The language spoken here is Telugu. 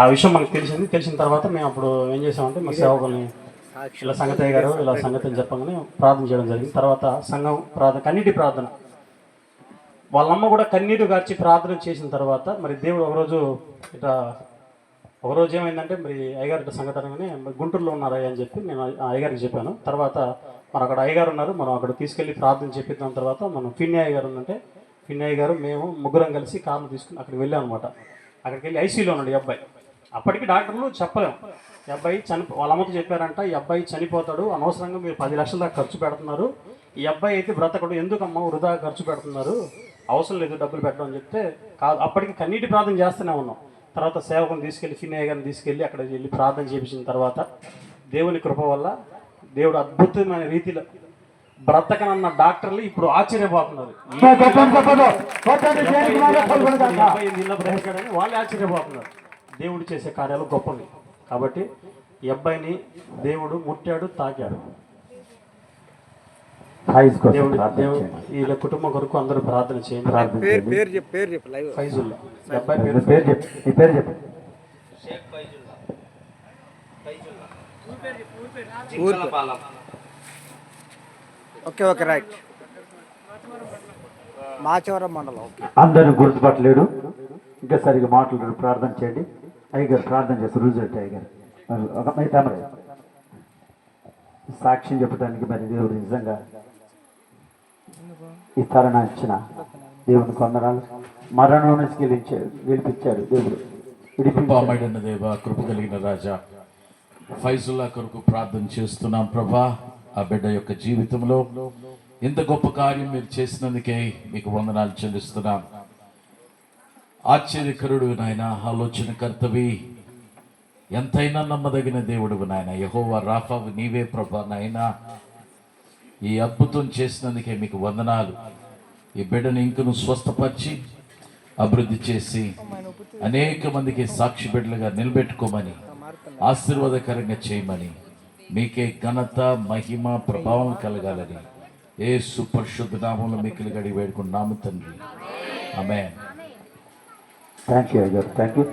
ఆ విషయం మనకు తెలిసింది. తెలిసిన తర్వాత మేము అప్పుడు ఏం చేసామంటే మా సేవకుల్ని ఇలా సంగతి గారు ఇలా సంగతి అని చెప్పగానే ప్రార్థన చేయడం జరిగింది. తర్వాత సంఘం ప్రార్థన కన్నీటి ప్రార్థన. వాళ్ళమ్మ కూడా కన్నీరు గార్చి ప్రార్థన చేసిన తర్వాత మరి దేవుడు ఒకరోజు ఇట్లా ఒకరోజు ఏమైందంటే మరి అయ్యగారు ఇట్లా సంగతి అనగానే గుంటూరులో ఉన్నారు అయ్యా అని చెప్పి నేను అయ్యగారికి చెప్పాను. తర్వాత మరి అక్కడ అయ్యగారు ఉన్నారు. మనం అక్కడ తీసుకెళ్ళి ప్రార్థన చెప్పిన తర్వాత మనం ఫిన్ని గారు ఉందంటే ఫిన్ని గారు మేము ముగ్గురం కలిసి కార్లు తీసుకుని అక్కడికి వెళ్ళాం అనమాట అక్కడికి వెళ్ళి ఐసీలో ఉన్నాడు ఈ అబ్బాయి. అప్పటికి డాక్టర్లు చెప్పలేము ఈ అబ్బాయి చనిపో వాళ్ళమ్మతో చెప్పారంట ఈ అబ్బాయి చనిపోతాడు అనవసరంగా మీరు పది లక్షల దాకా ఖర్చు పెడుతున్నారు. ఈ అబ్బాయి అయితే బ్రతకడు ఎందుకమ్మా వృధా ఖర్చు పెడుతున్నారు? అవసరం లేదు డబ్బులు పెట్టడం అని చెప్తే కాదు. అప్పటికి కన్నీటి ప్రార్థన చేస్తూనే ఉన్నాం. తర్వాత సేవకుని తీసుకెళ్ళి ఫిన్నయ్య గారిని తీసుకెళ్ళి అక్కడ వెళ్ళి ప్రార్థన చేయించిన తర్వాత దేవుని కృప వల్ల దేవుడు అద్భుతమైన రీతిలో బ్రతకనన్న డాక్టర్లు ఇప్పుడు ఆశ్చర్యపోతున్నారు ఈ వాళ్ళు ఆశ్చర్యపోతున్నారు దేవుడు చేసే కార్యాలు గొప్పవి కాబట్టి ఈ అబ్బాయిని దేవుడు ముట్టాడు తాకాడు. వీళ్ళ కుటుంబం కొరకు అందరూ ప్రార్థన చేయండి ప్రార్థన ఓకే ఓకే రైట్. మాచవరం మండలం ఓకే. అందరిని గుర్తుపట్టలేడు. ఇంకా సరిగా మాట్లాడారు. ప్రార్థన చేయండి. అయ్యగారు ప్రార్థన చేస్తారు. రుజువు అయ్యగారు? ఒక మరి తమరే. సాక్ష్యం చెప్పడానికి మరి దేవుడు నిజంగా ఈ తరుణ ఇచ్చిన దేవుని కొందనాలు మరణం నుంచి గెలిచారు గెలిపించారు దేవుడు. విడిపించారు. కృపామడిన దేవ కృప కలిగిన రాజా. ఫైజుల్లా కొరకు ప్రార్థన చేస్తున్నాం ప్రభా. ఆ బిడ్డ యొక్క జీవితంలో ఇంత గొప్ప కార్యం మీరు చేసినందుకే మీకు వందనాలు చెల్లిస్తున్నాం. ఆశ్చర్యకరుడు నాయన ఆలోచనకర్తవి ఎంతైనా నమ్మదగిన దేవుడు నాయన యహోవా రాఫావు నీవే ప్రభా నాయన. ఈ అద్భుతం చేసినందుకే మీకు వందనాలు. ఈ బిడ్డను ఇంకను స్వస్థపరిచి అభివృద్ధి చేసి అనేక మందికి సాక్షి బిడ్డలుగా నిలబెట్టుకోమని ఆశీర్వాదకరంగా చేయమని మీకే ఘనత మహిమ ప్రభావం కలగాలని ఏ సుపరిశుద్ధ నామంలో మీకు గడి వేడుకున్నాము తండ్రి. ఆమె థ్యాంక్ యూ థ్యాంక్ యూ